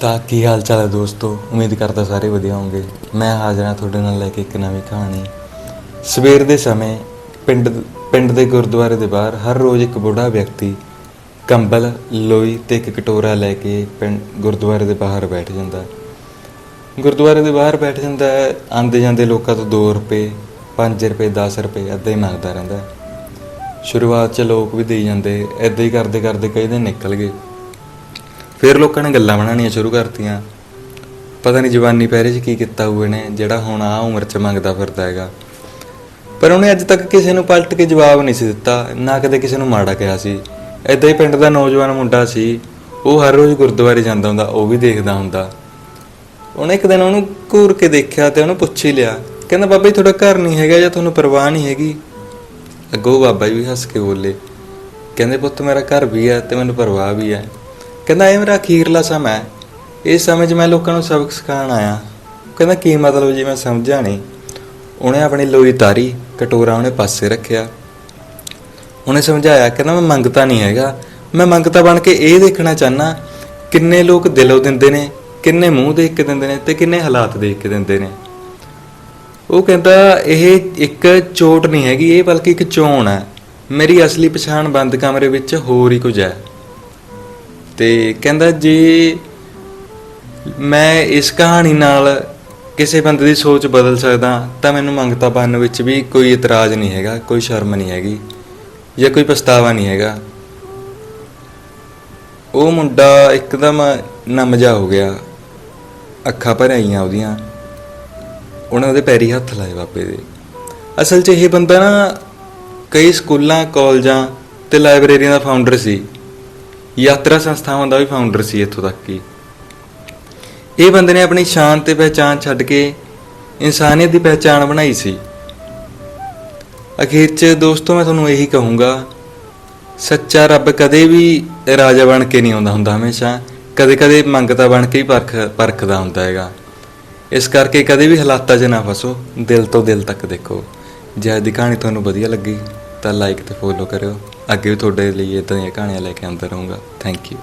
ਤਾਂ ਕੀ ਹਾਲ ਚਾਲ ਹੈ ਦੋਸਤੋ? ਉਮੀਦ ਕਰਦਾ ਸਾਰੇ ਵਧੀਆ ਹੋਵੋਗੇ। ਮੈਂ ਹਾਜ਼ਰ ਹਾਂ ਤੁਹਾਡੇ ਨਾਲ ਲੈ ਕੇ ਇੱਕ ਨਵੀਂ ਕਹਾਣੀ। ਸਵੇਰ ਦੇ ਸਮੇਂ ਪਿੰਡ ਪਿੰਡ ਦੇ ਗੁਰਦੁਆਰੇ ਦੇ ਬਾਹਰ ਹਰ ਰੋਜ਼ ਇੱਕ ਬੁੱਢਾ ਵਿਅਕਤੀ ਕੰਬਲ, ਲੋਈ ਤੇ ਇੱਕ ਕਟੋਰਾ ਲੈ ਕੇ ਪਿੰਡ ਗੁਰਦੁਆਰੇ ਦੇ ਬਾਹਰ ਬੈਠ ਜਾਂਦਾ ਗੁਰਦੁਆਰੇ ਦੇ ਬਾਹਰ ਬੈਠ ਜਾਂਦਾ ਹੈ ਆਂਦੇ ਜਾਂਦੇ ਲੋਕਾਂ ਤੋਂ 2 ਰੁਪਏ 5 ਰੁਪਏ 10 ਰੁਪਏ ਏਦਾਂ ਹੀ ਮੰਗਦਾ ਰਹਿੰਦਾ ਸ਼ੁਰੂਆਤ 'ਚ ਲੋਕ ਵੀ ਦੇਈ ਜਾਂਦੇ, ਏਦਾਂ ਹੀ ਕਰਦੇ ਕਰਦੇ ਕਈ ਦਿਨ ਨਿਕਲ ਗਏ। ਫਿਰ ਲੋਕਾਂ ਨੇ ਗੱਲਾਂ ਬਣਾਉਣੀਆਂ ਸ਼ੁਰੂ ਕਰਤੀਆਂ। ਪਤਾ ਨਹੀਂ ਜਵਾਨੀ ਪਹਿਰੇ 'ਚ ਕੀ ਕੀਤਾ ਹੋਏ ਨੇ ਜਿਹੜਾ ਹੁਣ ਆ ਉਮਰ 'ਚ ਮੰਗਦਾ ਫਿਰਦਾ ਹੈਗਾ। ਪਰ ਉਹਨੇ ਅੱਜ ਤੱਕ ਕਿਸੇ ਨੂੰ ਪਲਟ ਕੇ ਜਵਾਬ ਨਹੀਂ ਸੀ ਦਿੱਤਾ, ਨਾ ਕਦੇ ਕਿਸੇ ਨੂੰ ਮਾੜਾ ਕਿਹਾ ਸੀ। ਏਦਾਂ ਹੀ ਪਿੰਡ ਦਾ ਨੌਜਵਾਨ ਮੁੰਡਾ ਸੀ, ਉਹ ਹਰ ਰੋਜ਼ ਗੁਰਦੁਆਰੇ ਜਾਂਦਾ ਹੁੰਦਾ, ਉਹ ਵੀ ਦੇਖਦਾ ਹੁੰਦਾ। ਉਹਨੇ ਇੱਕ ਦਿਨ ਉਹਨੂੰ ਘੂਰ ਕੇ ਦੇਖਿਆ ਤੇ ਉਹਨੂੰ ਪੁੱਛ ਹੀ ਲਿਆ। ਕਹਿੰਦਾ, ਬਾਬਾ ਜੀ, ਤੁਹਾਡਾ ਘਰ ਨਹੀਂ ਹੈਗਾ ਜਾਂ ਤੁਹਾਨੂੰ ਪਰਵਾਹ ਨਹੀਂ ਹੈਗੀ? ਅੱਗੋਂ ਬਾਬਾ ਜੀ ਵੀ ਹੱਸ ਕੇ ਬੋਲੇ। ਕਹਿੰਦੇ, ਪੁੱਤ, ਮੇਰਾ ਘਰ ਵੀ ਹੈ ਤੇ ਮੈਨੂੰ ਪਰਵਾਹ ਵੀ ਹੈ। ਕਹਿੰਦਾ, ਇਹ ਮੇਰਾ ਅਖੀਰਲਾ ਸਮਾਂ ਹੈ। ਇਸ ਸਮੇਂ 'ਚ ਮੈਂ ਲੋਕਾਂ ਨੂੰ ਸਬਕ ਸਿਖਾਉਣ ਆਇਆ। ਕਹਿੰਦਾ, ਕੀ ਮਤਲਬ ਜੀ, ਮੈਂ ਸਮਝਿਆ ਨਹੀਂ। ਉਹਨੇ ਆਪਣੀ ਲੋਈ ਤਾਰੀ, ਕਟੋਰਾ ਉਹਨੇ ਪਾਸੇ ਰੱਖਿਆ। ਉਹਨੇ ਸਮਝਾਇਆ, ਕਹਿੰਦਾ, ਮੈਂ ਮੰਗਤਾ ਨਹੀਂ ਹੈਗਾ। ਮੈਂ ਮੰਗਤਾ ਬਣ ਕੇ ਇਹ ਦੇਖਣਾ ਚਾਹਨਾ ਕਿੰਨੇ ਲੋਕ ਦਿਲੋਂ ਦਿੰਦੇ ਨੇ, ਕਿੰਨੇ ਮੂੰਹ ਦੇਖ ਕੇ ਦਿੰਦੇ ਨੇ ਤੇ ਕਿੰਨੇ ਹਾਲਾਤ ਦੇਖ ਕੇ ਦਿੰਦੇ ਨੇ। ਉਹ ਕਹਿੰਦਾ, ਇਹ ਇੱਕ ਚੋਟ ਨਹੀਂ ਹੈਗੀ, ਇਹ ਬਲਕਿ ਇੱਕ ਚੋਣ ਹੈ। ਮੇਰੀ ਅਸਲੀ ਪਛਾਣ ਬੰਦ ਕਮਰੇ ਵਿੱਚ ਹੋਰ ਹੀ ਕੁਝ ਹੈ। ਤੇ ਕਹਿੰਦਾ ਜੇ, ਮੈਂ ਇਸ ਕਹਾਣੀ ਨਾਲ ਕਿਸੇ ਬੰਦੇ ਦੀ ਸੋਚ ਬਦਲ ਸਕਦਾ, ਤਾਂ ਮੈਨੂੰ ਮੰਗਤਾ ਬਣਨ ਵਿੱਚ ਵੀ ਕੋਈ ਇਤਰਾਜ਼ ਨਹੀਂ ਹੈਗਾ, ਕੋਈ ਸ਼ਰਮ ਨਹੀਂ ਹੈਗੀ, ਜਾਂ ਕੋਈ ਪਛਤਾਵਾ ਨਹੀਂ ਹੈਗਾ। ਉਹ ਮੁੰਡਾ ਇੱਕਦਮ ਨਮ ਜਾ ਹੋ ਗਿਆ, ਅੱਖਾਂ ਭਰ ਆਈਆਂ ਉਹਦੀਆਂ। ਉਹਨੇ ਉਹਦੇ ਪੈਰੀ ਹੱਥ ਲਾਏ ਬਾਪੇ ਦੇ। ਅਸਲ 'ਚ ਇਹ ਬੰਦਾ ਨਾ ਕਈ ਸਕੂਲਾਂ, ਕਾਲਜਾਂ ਤੇ ਲਾਇਬ੍ਰੇਰੀਆਂ ਦਾ ਫਾਊਂਡਰ ਸੀ। ਯਾਤਰਾ ਸੰਸਥਾਵਾਂ ਦਾ ਵੀ ਫਾਊਂਡਰ ਸੀ ਇੱਥੋਂ ਤੱਕ ਕਿ। ਇਹ ਬੰਦੇ ਨੇ ਆਪਣੀ ਸ਼ਾਨ ਤੇ ਪਹਿਚਾਨ ਛੱਡ ਕੇ ਇਨਸਾਨੀਅਤ ਦੀ ਪਹਿਚਾਨ ਬਣਾਈ ਸੀ। ਅਖੀਰ 'ਚ ਦੋਸਤੋ, ਮੈਂ ਤੁਹਾਨੂੰ ਇਹੀ ਕਹੂੰਗਾ, ਸੱਚਾ ਰੱਬ ਕਦੇ ਵੀ ਰਾਜਾ ਬਣ ਕੇ ਨਹੀਂ ਆਉਂਦਾ ਹੁੰਦਾ ਹਮੇਸ਼ਾ। ਕਦੇ-ਕਦੇ ਮੰਗਤਾ ਬਣ ਕੇ ਹੀ ਪਰਖ, ਪਰਖਦਾ ਹੁੰਦਾ ਹੈਗਾ। ਇਸ ਕਰਕੇ ਕਦੇ ਵੀ ਹਾਲਾਤਾਂ 'ਚ ਨਾ ਫਸੋ, ਦਿਲ ਤੋਂ ਦਿਲ ਤੱਕ ਦੇਖੋ। ਜੇ ਅੱਜ ਦੀ ਕਹਾਣੀ ਤੁਹਾਨੂੰ ਵਧੀਆ ਲੱਗੀ, ਤਾਂ ਲਾਈਕ ਤੇ ਫੋਲੋ ਕਰਿਓ। ਅੱਗੇ ਵੀ ਤੁਹਾਡੇ ਲਈ ਇਦਾਂ ਦੀਆਂ ਕਹਾਣੀਆਂ ਲੈ ਕੇ ਆਉਂਦਾ ਰਹੂੰਗਾ। Thank you